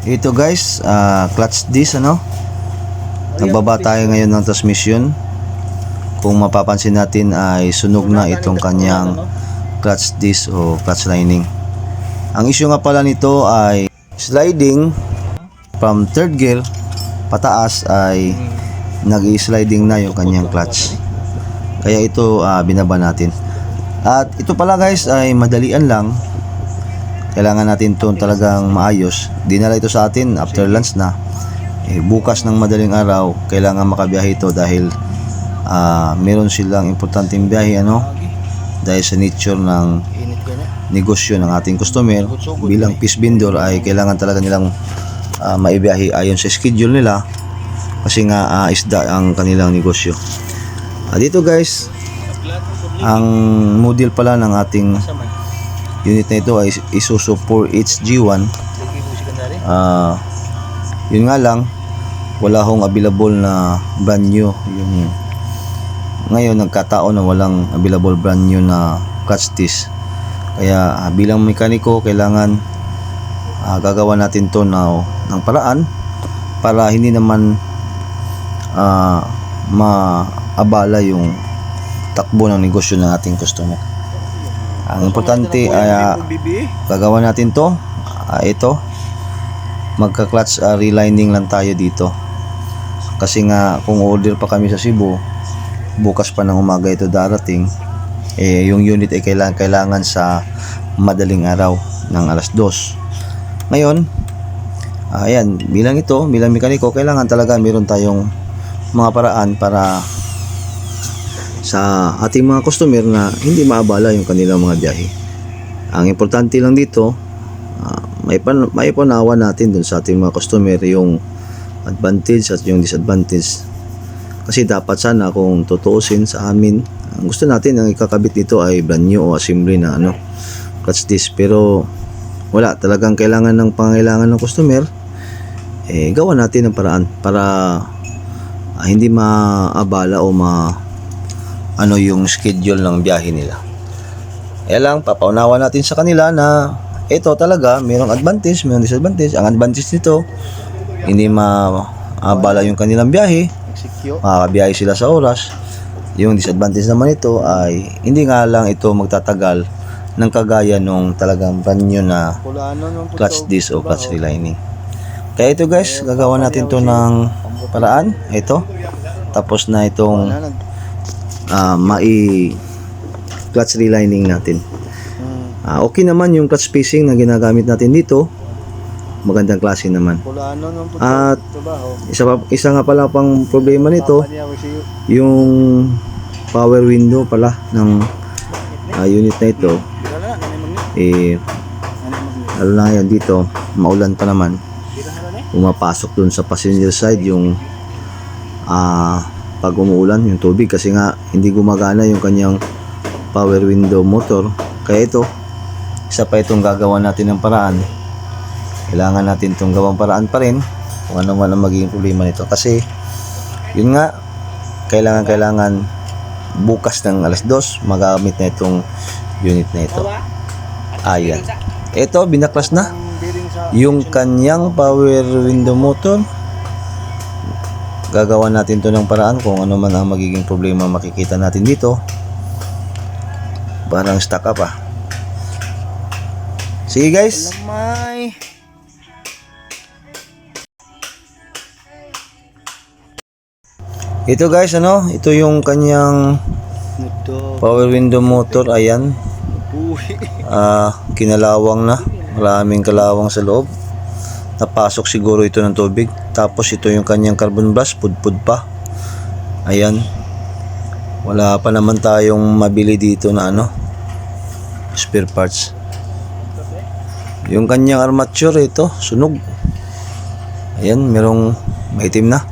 Ito guys, ah, clutch disc ano. Nagbaba tayo ngayon ng transmission. Kung mapapansin natin ay sunog na itong kanyang clutch disc o clutch lining. Ang issue nga pala nito ay sliding from third gear pataas ay nag-sliding na yung kanyang clutch. Kaya ito ah, binaba natin. At ito pala guys ay madalian lang kailangan natin to talagang maayos. Dinala ito sa atin after lunch na. Eh, bukas ng madaling araw, kailangan makabiyahe ito dahil ah, meron silang importanteng biyahe ano dahil sa nature ng negosyo ng ating customer bilang fish vendor ay kailangan talaga nilang ah, maibiyahe ayon sa schedule nila kasi nga ah, isda ang kanilang negosyo. Ah, dito guys, ang model pala ng ating unit na ito ay Isuzu 4HG1 ah yun nga lang wala hong available na brand new. Yung ngayon nagkataon na walang available brand new na clutch disc. Kaya ah, bilang mekaniko kailangan ah, gagawa natin to na ng paraan para hindi naman ah, maabala yung takbo ng negosyo ng ating customer ang importante ay ah, gagawa natin to. Ah, ito magka-clutch ah, relining lang tayo dito. Kasi nga kung order pa kami sa Cebu bukas pa ng umaga ito darating eh yung unit ay kailangan, kailangan sa madaling araw ng alas 2 ngayon ah, ayan bilang ito bilang mekaniko kailangan talaga meron tayong mga paraan para sa ating mga customer na hindi maabala yung kanilang mga biyahe. Ang importante lang dito, uh, may, may panawa natin dun sa ating mga customer yung advantage at yung disadvantage. Kasi dapat sana kung tutuusin sa amin, ang gusto natin ang ikakabit dito ay brand new o assembly na ano, clutch disc. Pero wala, talagang kailangan ng pangailangan ng customer, eh gawa natin ng paraan para ah, hindi maabala o ma ano yung schedule ng biyahe nila. Kaya lang, papaunawa natin sa kanila na ito talaga, mayroong advantage, mayroong disadvantage. Ang advantage nito, hindi maabala yung kanilang biyahe, makakabiyahe sila sa oras. Yung disadvantage naman ito ay hindi nga lang ito magtatagal ng kagaya nung talagang brand new na clutch disc o clutch relining. Kaya ito guys, gagawa natin to ng paraan. Ito. Tapos na itong ah, mai clutch relining natin. Ah, okay naman yung clutch spacing na ginagamit natin dito. Magandang klase naman. At isa, pa, isa nga pala pang problema nito, yung power window pala ng ah, unit na ito. Eh, lalo na yan dito, maulan pa naman. Pumapasok dun sa passenger side yung ah pag umuulan yung tubig kasi nga hindi gumagana yung kanyang power window motor. Kaya ito isa pa itong gagawa natin ng paraan. Kailangan natin itong gawang paraan pa rin kung ano man ang magiging problema nito. Kasi yun nga kailangan kailangan bukas ng alas 2 magamit na itong unit na ito. Ayan. Ito binaklas na yung kanyang power window motor gagawa natin to ng paraan kung ano man ang magiging problema makikita natin dito. Parang stuck up ah. Sige guys. Lamay. ito guys ano? Ito yung kanyang power window motor. Ayan. Ah kinalawang na. Maraming kalawang sa loob napasok siguro ito ng tubig. Tapos ito yung kanyang carbon brush pudpud pa. Ayan. Wala pa naman tayong mabili dito na ano spare parts. Yung kanyang armature ito sunog. Ayan merong maitim na.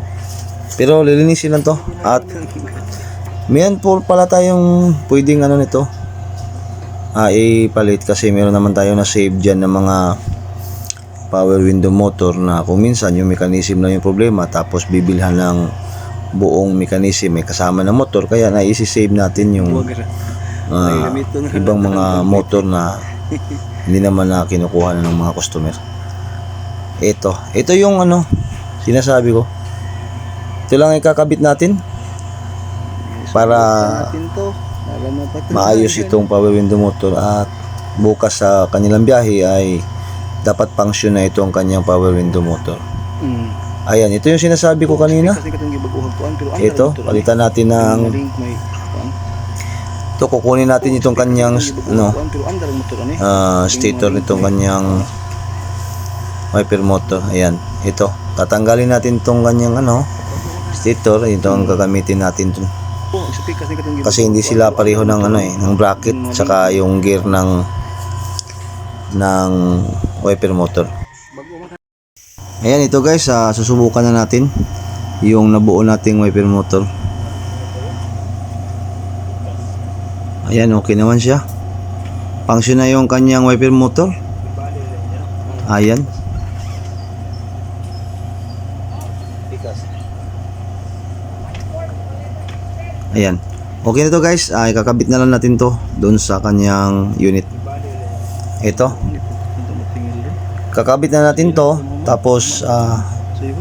Pero lilinisin lang to. At Mayan po pala tayong pwedeng ano nito ah, ipalit kasi meron naman tayo na save dyan ng mga power window motor na kung minsan yung mechanism lang yung problema tapos bibilhan ng buong mechanism may kasama ng motor kaya naisi-save natin yung ah, ibang mga motor na hindi naman na kinukuha na ng mga customer Ito. Ito yung ano, sinasabi ko. Ito lang ikakabit natin para maayos itong power window motor at bukas sa kanilang biyahe ay dapat function na ito ang kanyang power window motor. Mm. Ayan, ito yung sinasabi ko kanina. Pero ang Ito, palitan natin ng ito kukunin natin itong kanyang ano, pero andar motor ani. ah, stator nitong kanyang wiper motor. Ayan, ito. Tatanggalin natin itong kanyang ano, stator. Ito ang gagamitin natin. Oh, katong Kasi hindi sila pareho ng ano eh, ng bracket tsaka yung gear ng ng wiper motor. Ayan ito guys, ah, susubukan na natin yung nabuo nating wiper motor. Ayan, okay naman siya. Function na yung kanyang wiper motor. Ayan. Ayan. Okay na to guys. Ay, kakabit na lang natin to doon sa kanyang unit. Ito. Kakabit na natin to. Tapos, ah, yun.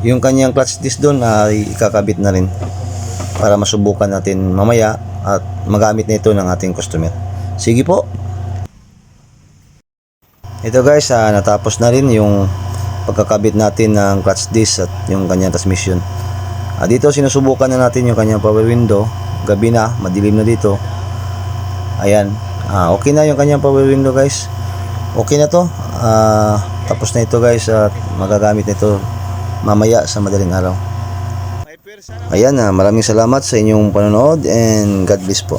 yung kanyang clutch disc doon ay ikakabit na rin para masubukan natin mamaya at magamit na ito ng ating customer. Sige po. Ito guys, ah, natapos na rin yung pagkakabit natin ng clutch disc at yung kanyang transmission. Ah, dito sinusubukan na natin yung kanyang power window. Gabi na, madilim na dito. Ayan. Ah, okay na yung kanyang power window guys. Okay na to. Ah, tapos na ito guys at magagamit na ito mamaya sa madaling araw. Ayan, ah, maraming salamat sa inyong panonood and God bless po.